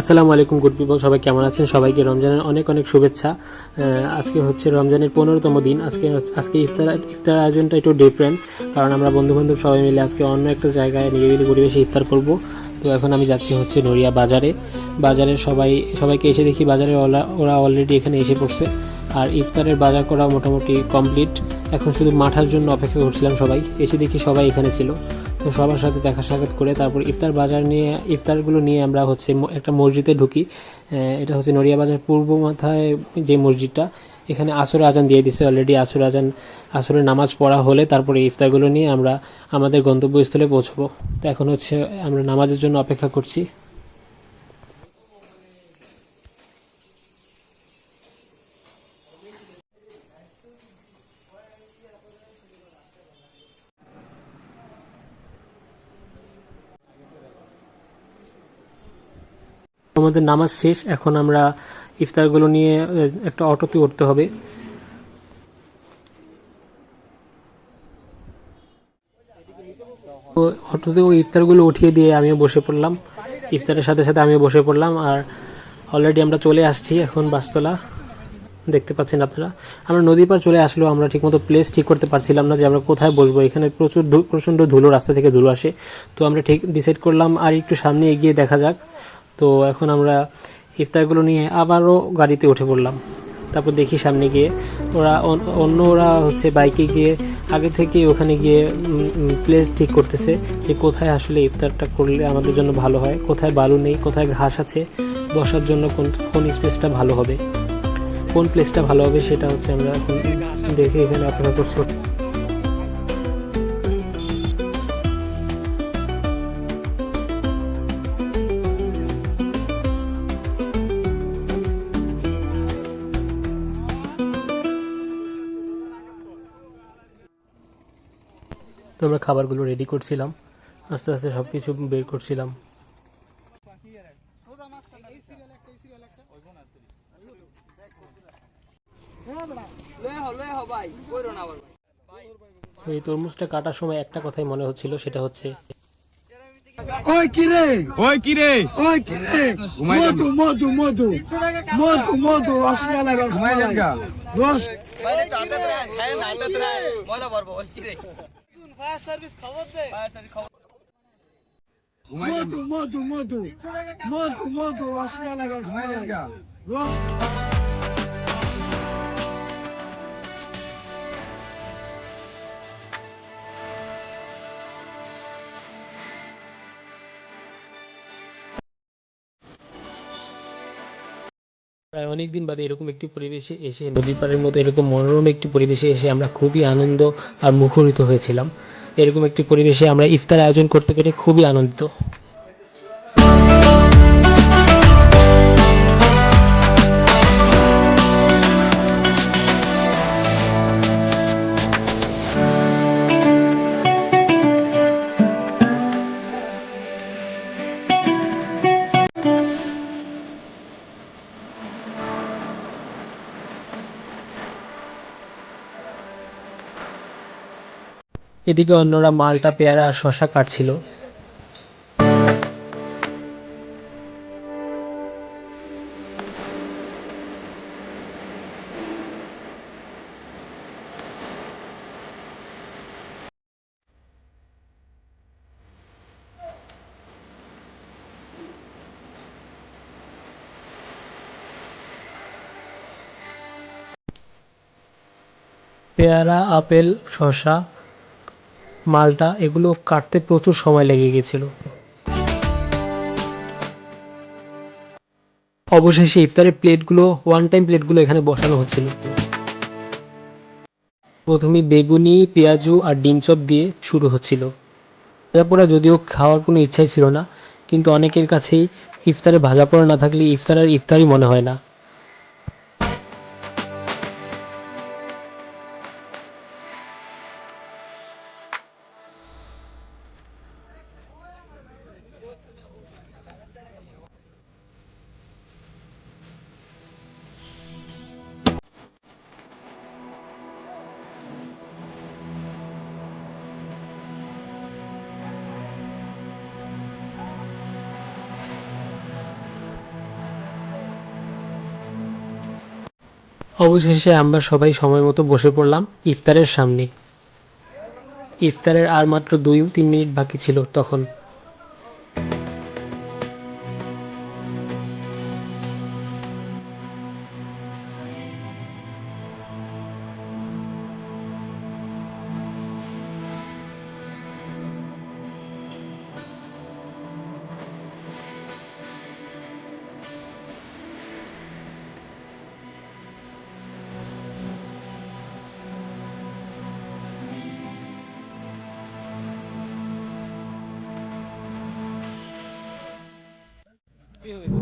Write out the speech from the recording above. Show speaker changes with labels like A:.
A: আসসালামু আলাইকুম good people সবাই কেমন আছেন? সবাইকে রমজানের অনেক অনেক শুভেচ্ছা। আজকে হচ্ছে রমজানের পনেরোতম দিন। আজকে আজকে ইফতার ইফতার আয়োজনটা একটু ডিফারেন্ট কারণ আমরা বন্ধু বান্ধব সবাই মিলে আজকে অন্য একটা জায়গায় নিরিবিলি পরিবেশে ইফতার করব। তো এখন আমি যাচ্ছি হচ্ছে নড়িয়া বাজারে। বাজারে সবাই সবাইকে এসে দেখি বাজারে ওরা অলরেডি এখানে এসে পড়ছে। আর ইফতারের বাজার করা মোটামুটি কমপ্লিট এখন শুধু মাঠার জন্য অপেক্ষা করছিলাম সবাই। এসে দেখি সবাই এখানে ছিল। তো সবার সাথে দেখা সাক্ষাৎ করে তারপর ইফতার বাজার নিয়ে, ইফতারগুলো নিয়ে আমরা হচ্ছে একটা মসজিদে ঢুকি। এটা হচ্ছে নড়িয়া বাজার পূর্ব মাথায় যে মসজিদটা, এখানে আসর আজান দিয়ে দিছে অলরেডি আসর আজান, আসরের নামাজ পড়া হলে তারপরে ইফতারগুলো নিয়ে আমরা আমাদের গন্তব্যস্থলে পৌঁছবো। তো এখন হচ্ছে আমরা নামাজের জন্য অপেক্ষা করছি। আমাদের নামাজ শেষ, এখন আমরা ইফতারগুলো নিয়ে একটা অটোতে উঠতে হবে। অটোতে ওই ইফতারগুলো উঠিয়ে দিয়ে আমিও বসে পড়লাম। ইফতারের সাথে সাথে আমিও বসে পড়লাম, আর অলরেডি আমরা চলে আসছি এখন বাসতলা। দেখতে পাচ্ছেন আপনারা। আমরা নদীর পার চলে আসলেও আমরা ঠিকমতো প্লেস ঠিক করতে পারছিলাম না যে আমরা কোথায় বসবো। এখানে প্রচুর প্রচণ্ড ধুলো, রাস্তা থেকে ধুলো আসে। তো আমরা ঠিক ডিসাইড করলাম, আর একটু সামনে এগিয়ে দেখা যাক। তো এখন আমরা ইফতারগুলো নিয়ে আবারও গাড়িতে উঠে পড়লাম। তারপর দেখি সামনে গিয়ে ওরা অন্য ওরা হচ্ছে বাইকে গিয়ে আগে থেকে ওখানে গিয়ে প্লেস ঠিক করতেছে যে কোথায় আসলে ইফতারটা করলে আমাদের জন্য ভালো হয়, কোথায় বালু নেই, কোথায় ঘাস আছে, বসার জন্য কোন কোন স্পেসটা ভালো হবে, কোন প্লেসটা ভালো হবে সেটা হচ্ছে আমরা এখন দেখে এখানে অপেক্ষা করছি। তো আমরা খাবারগুলো রেডি করছিলাম। আস্তে আস্তে সব কিছু বের করছিলাম। তো এই তরমুজটা কাটার সময় একটা কথাই মনে হচ্ছিল সেটা হচ্ছে
B: ওই কিরে
C: ওই কি রে?
B: ওই কিরে মধু মধু মধু। মধু মধু রসমালাই রসমালাই রস মধু মধু মধু। মধু মধু রসমালাই রসমালাই। রস
A: প্রায় অনেক দিন বাদে এরকম একটি পরিবেশে এসে, নদীর পাড়ের মতো এরকম মনোরম একটি পরিবেশে এসে আমরা খুবই আনন্দ আর মুখরিত হয়েছিলাম। এরকম একটি পরিবেশে আমরা ইফতার আয়োজন করতে পেরে খুবই আনন্দিত। এদিকে অন্যরা মালটা পেয়ারা আর শশা কাটছিল। পেয়ারা আপেল শশা মালটা, এগুলো কাটতে প্রচুর সময় লেগে গেছিল অবশেষে ইফতারের প্লেটগুলো ওয়ান টাইম প্লেটগুলো এখানে বসানো হচ্ছিল। প্রথমে বেগুনি, পেঁয়াজু আর ডিম চপ দিয়ে শুরু হচ্ছিল। ভাজা পোড়া যদিও খাওয়ার কোনো ইচ্ছাই ছিল না, কিন্তু অনেকের কাছেই ইফতারে ভাজা পোড়া না থাকলে ইফতার আর ইফতারই মনে হয় না। অবশেষে আমরা সবাই সময় মতো বসে পড়লাম ইফতারের সামনে। ইফতারের আর মাত্র দুই তিন মিনিট বাকি ছিল তখন। Mira.